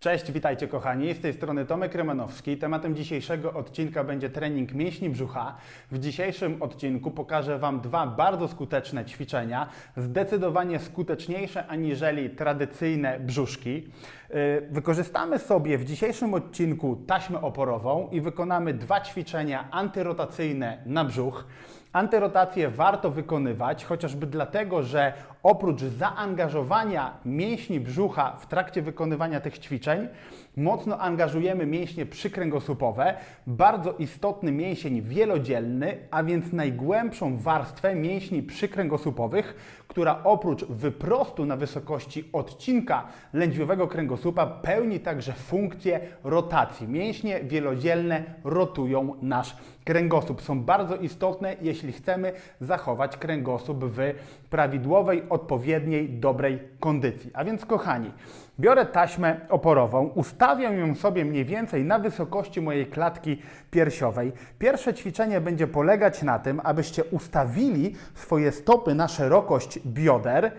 Cześć, witajcie kochani, z tej strony Tomek Remanowski. Tematem dzisiejszego odcinka będzie trening mięśni brzucha. W dzisiejszym odcinku pokażę Wam dwa bardzo skuteczne ćwiczenia, zdecydowanie skuteczniejsze aniżeli tradycyjne brzuszki. Yy, Wykorzystamy sobie w dzisiejszym odcinku taśmę oporową i wykonamy dwa ćwiczenia antyrotacyjne na brzuch. Antyrotację warto wykonywać, chociażby dlatego, że oprócz zaangażowania mięśni brzucha w trakcie wykonywania tych ćwiczeń, mocno angażujemy mięśnie przykręgosłupowe, bardzo istotny mięsień wielodzielny, a więc najgłębszą warstwę mięśni przykręgosłupowych, która oprócz wyprostu na wysokości odcinka lędźwiowego kręgosłupa pełni także funkcję rotacji. Mięśnie wielodzielne rotują nasz kręgosłup. Są bardzo istotne, jeśli chcemy zachować kręgosłup w prawidłowej, odpowiedniej, dobrej kondycji. A więc kochani, biorę taśmę oporową, ustawiam ją sobie mniej więcej na wysokości mojej klatki piersiowej. Pierwsze ćwiczenie będzie polegać na tym, abyście ustawili swoje stopy na szerokość bioder,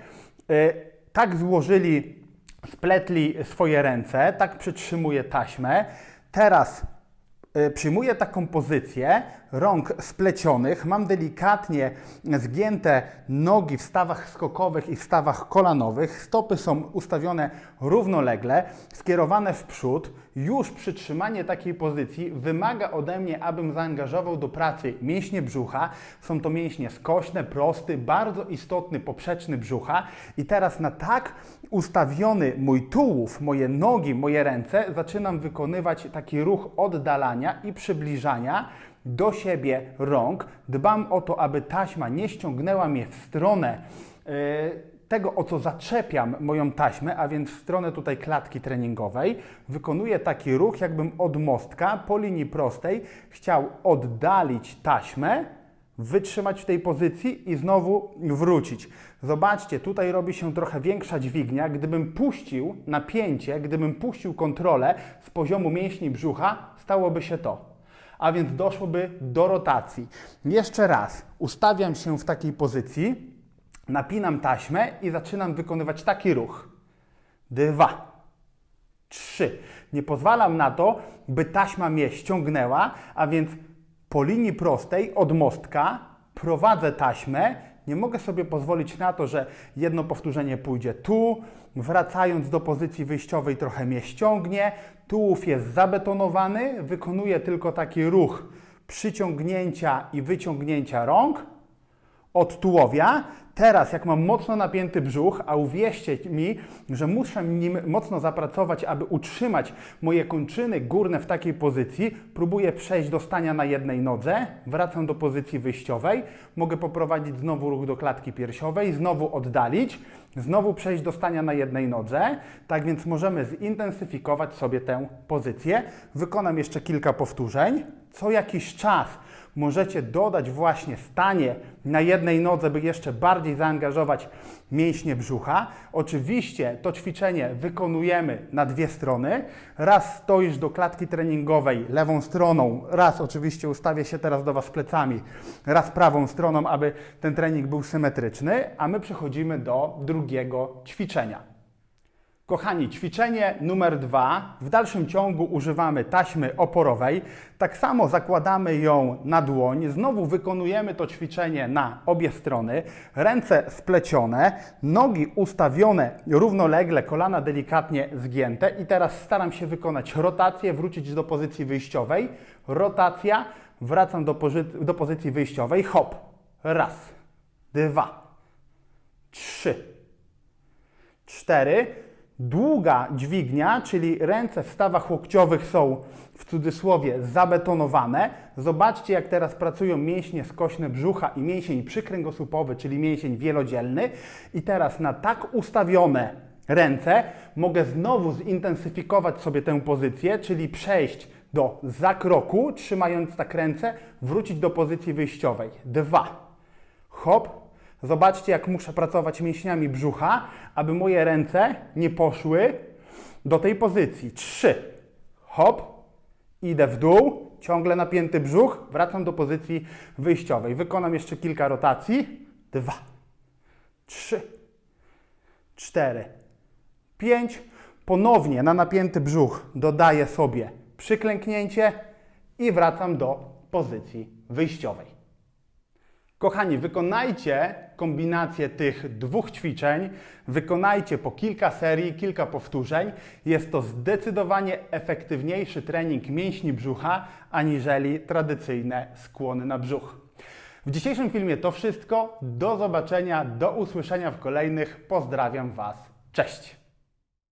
yy, tak złożyli, spletli swoje ręce, tak przytrzymuję taśmę. Teraz y, przyjmuję taką pozycję rąk splecionych, mam delikatnie zgięte nogi w stawach skokowych i w stawach kolanowych, stopy są ustawione równolegle, skierowane w przód. Już przytrzymanie takiej pozycji wymaga ode mnie, abym zaangażował do pracy mięśnie brzucha. Są to mięśnie skośne, prosty, bardzo istotny poprzeczny brzucha i teraz na tak ustawiony mój tułów, moje nogi, moje ręce zaczynam wykonywać taki ruch oddalania i przybliżania do siebie rąk. Dbam o to, aby taśma nie ściągnęła mnie w stronę yy, tego, o co zaczepiam moją taśmę, a więc w stronę tutaj klatki treningowej. Wykonuję taki ruch, jakbym od mostka po linii prostej chciał oddalić taśmę, wytrzymać w tej pozycji i znowu wrócić. Zobaczcie, tutaj robi się trochę większa dźwignia. Gdybym puścił napięcie, gdybym puścił kontrolę z poziomu mięśni brzucha, stałoby się to a więc doszłoby do rotacji. Jeszcze raz, ustawiam się w takiej pozycji, napinam taśmę i zaczynam wykonywać taki ruch. Dwa, trzy. Nie pozwalam na to, by taśma mnie ściągnęła, a więc po linii prostej od mostka prowadzę taśmę. Nie mogę sobie pozwolić na to, że jedno powtórzenie pójdzie tu, wracając do pozycji wyjściowej trochę mnie ściągnie, tułów jest zabetonowany, wykonuję tylko taki ruch przyciągnięcia i wyciągnięcia rąk od tułowia. Teraz, jak mam mocno napięty brzuch, a uwierzcie mi, że muszę nim mocno zapracować, aby utrzymać moje kończyny górne w takiej pozycji, próbuję przejść do stania na jednej nodze, wracam do pozycji wyjściowej, mogę poprowadzić znowu ruch do klatki piersiowej, znowu oddalić, znowu przejść do stania na jednej nodze. Tak więc możemy zintensyfikować sobie tę pozycję. Wykonam jeszcze kilka powtórzeń. Co jakiś czas możecie dodać właśnie stanie na jednej nodze, by jeszcze bardziej zaangażować mięśnie brzucha. Oczywiście to ćwiczenie wykonujemy na dwie strony. Raz stoisz do klatki treningowej lewą stroną, raz oczywiście ustawię się teraz do Was plecami, raz prawą stroną, aby ten trening był symetryczny, a my przechodzimy do drugiego ćwiczenia. Kochani, ćwiczenie numer dwa. W dalszym ciągu używamy taśmy oporowej. Tak samo zakładamy ją na dłoń. Znowu wykonujemy to ćwiczenie na obie strony. Ręce splecione, nogi ustawione równolegle, kolana delikatnie zgięte. I teraz staram się wykonać rotację, wrócić do pozycji wyjściowej. Rotacja, wracam do, do pozycji wyjściowej. Hop. Raz, dwa, trzy, cztery. Długa dźwignia, czyli ręce w stawach łokciowych są w cudzysłowie zabetonowane. Zobaczcie, jak teraz pracują mięśnie skośne brzucha i mięsień przykręgosłupowy, czyli mięsień wielodzielny. I teraz na tak ustawione ręce mogę znowu zintensyfikować sobie tę pozycję, czyli przejść do zakroku, trzymając tak ręce, wrócić do pozycji wyjściowej. Dwa. Hop, Zobaczcie, jak muszę pracować mięśniami brzucha, aby moje ręce nie poszły do tej pozycji. Trzy. Hop. Idę w dół. Ciągle napięty brzuch. Wracam do pozycji wyjściowej. Wykonam jeszcze kilka rotacji. Dwa. Trzy. Cztery. Pięć. Ponownie na napięty brzuch dodaję sobie przyklęknięcie i wracam do pozycji wyjściowej. Kochani, wykonajcie kombinację tych dwóch ćwiczeń, wykonajcie po kilka serii, kilka powtórzeń. Jest to zdecydowanie efektywniejszy trening mięśni brzucha aniżeli tradycyjne skłony na brzuch. W dzisiejszym filmie to wszystko. Do zobaczenia, do usłyszenia w kolejnych. Pozdrawiam Was. Cześć!